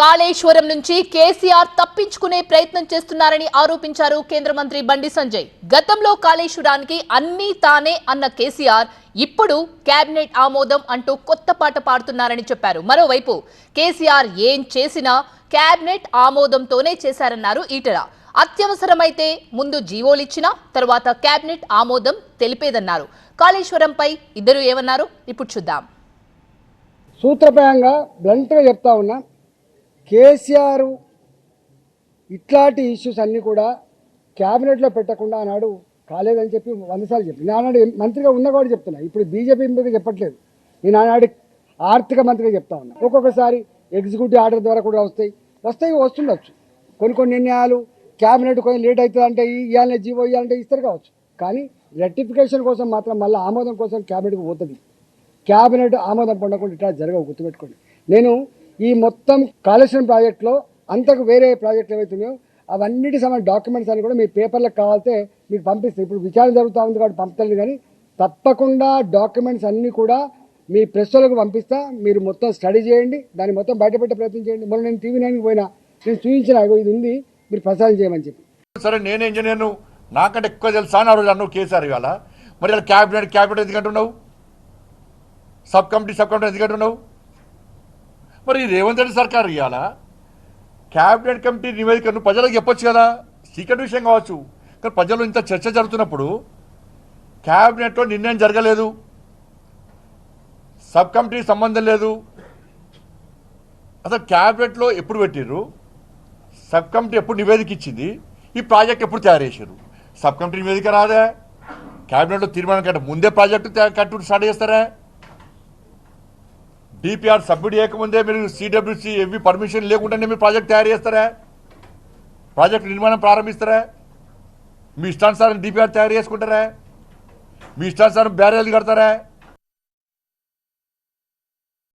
కాళేశ్వరం నుంచి కేసీఆర్ తప్పించుకునే ప్రయత్నం చేస్తున్నారని ఆరోపించారు కేంద్ర మంత్రి బండి సంజయ్. గతంలో కాళేశ్వరానికి అన్నీ తానే అన్న కేసీఆర్ ఇప్పుడు కేబినెట్ ఆమోదం అంటూ కొత్త పాట పాడుతున్నారని చెప్పారు. మరోవైపు కేసీఆర్ ఏం చేసినా కేబినెట్ ఆమోదంతోనే చేశారన్నారు ఈటల. అత్యవసరమైతే ముందు జీవోలిచ్చినా తర్వాత కేబినెట్ ఆమోదం తెలిపేదన్నారు. కాళేశ్వరంపై ఇద్దరు ఏమన్నారు? ఇప్పుడు చూద్దాం. సూత్రప్రాయంగా బ్లంట్గా చెప్తా ఉన్నా కేసీఆర్ ఇట్లాంటి ఇష్యూస్ అన్నీ కూడా క్యాబినెట్లో పెట్టకుండా ఆనాడు కాలేదని చెప్పి వందసార్లు చెప్పి. నేను ఆనాడు మంత్రిగా ఉన్న కూడా చెప్తున్నా. ఇప్పుడు బీజేపీ మీద చెప్పట్లేదు. నేను ఆనాడు ఆర్థిక మంత్రిగా చెప్తా ఉన్నా. ఒక్కొక్కసారి ఎగ్జిక్యూటివ్ ఆర్డర్ ద్వారా కూడా వస్తాయి. వస్తాయి వస్తుండొచ్చు. కొన్ని కొన్ని నిర్ణయాలు క్యాబినెట్ కొంచెం లేట్ అవుతుంది అంటే ఇవ్వాలనే జీవో ఇవ్వాలంటే ఇస్తారు కావచ్చు. కానీ రెక్టిఫికేషన్ కోసం మాత్రం మళ్ళీ ఆమోదం కోసం క్యాబినెట్కి పోతుంది. క్యాబినెట్ ఆమోదం పొందకుండా ఇట్లా జరగవు గుర్తుపెట్టుకోండి. నేను ఈ మొత్తం కాళేశ్వరం ప్రాజెక్టులో అంతకు వేరే ప్రాజెక్టులు ఏవైతున్నాయో అవన్నిటి సంబంధించిన డాక్యుమెంట్స్ అని కూడా మీ పేపర్లకు కావాలితే మీకు పంపిస్తాయి ఇప్పుడు విచారణ జరుగుతూ ఉంది కాబట్టి పంపుతుంది కానీ తప్పకుండా డాక్యుమెంట్స్ అన్నీ కూడా మీ ప్రెస్లకు పంపిస్తా. మీరు మొత్తం స్టడీ చేయండి. దాన్ని మొత్తం బయటపెట్టే ప్రయత్నం చేయండి. మొన్న నేను టీవీ నైన్కి పోయినా నేను చూపించిన ఇది ఉంది మీరు ప్రసారం చేయమని చెప్పి. సరే నేను ఇంజనీర్ను నాకంటే ఎక్కువ తెలుసా అని ఆ రోజు అన్నావు కేసీఆర్ ఇవాళ? మరి ఇలా క్యాబినెట్ క్యాబినెట్ ఎందుకంటున్నావు సబ్ కమిటీ సబ్ కమిటీ ఎందుకంటున్నావు మరి రేవంత్ రెడ్డి సర్కార్ ఇవ్వాలా క్యాబినెట్ కమిటీ నివేదికను ప్రజలకు చెప్పొచ్చు కదా? సీక్రెట్ విషయం కావచ్చు. కానీ ప్రజలు ఇంత చర్చ జరుగుతున్నప్పుడు క్యాబినెట్లో నిర్ణయం జరగలేదు. సబ్ కమిటీ సంబంధం లేదు. అసలు క్యాబినెట్లో ఎప్పుడు పెట్టిర్రు? సబ్ కమిటీ ఎప్పుడు నివేదిక ఇచ్చింది? ఈ ప్రాజెక్ట్ ఎప్పుడు తయారు చేశారు సబ్ కమిటీ నివేదిక రాదే? క్యాబినెట్లో తీర్మానం కంటే ముందే ప్రాజెక్టు కట్టు స్టార్ట్ చేస్తారా? డిపిఆర్ సబ్మిట్ చేయకముందే మీరు సిడబ్ల్యూసి ఎవి పర్మిషన్ లేకుండానే మీరు ప్రాజెక్ట్ తయారు చేస్తారా ప్రాజెక్ట్ నిర్మాణం ప్రారంభిస్తారా మీ ఇష్టానుసారం డిపిఆర్ తయారు చేసుకుంటారా మీ ఇష్టానుసారం బ్యారేజ్ కడతారా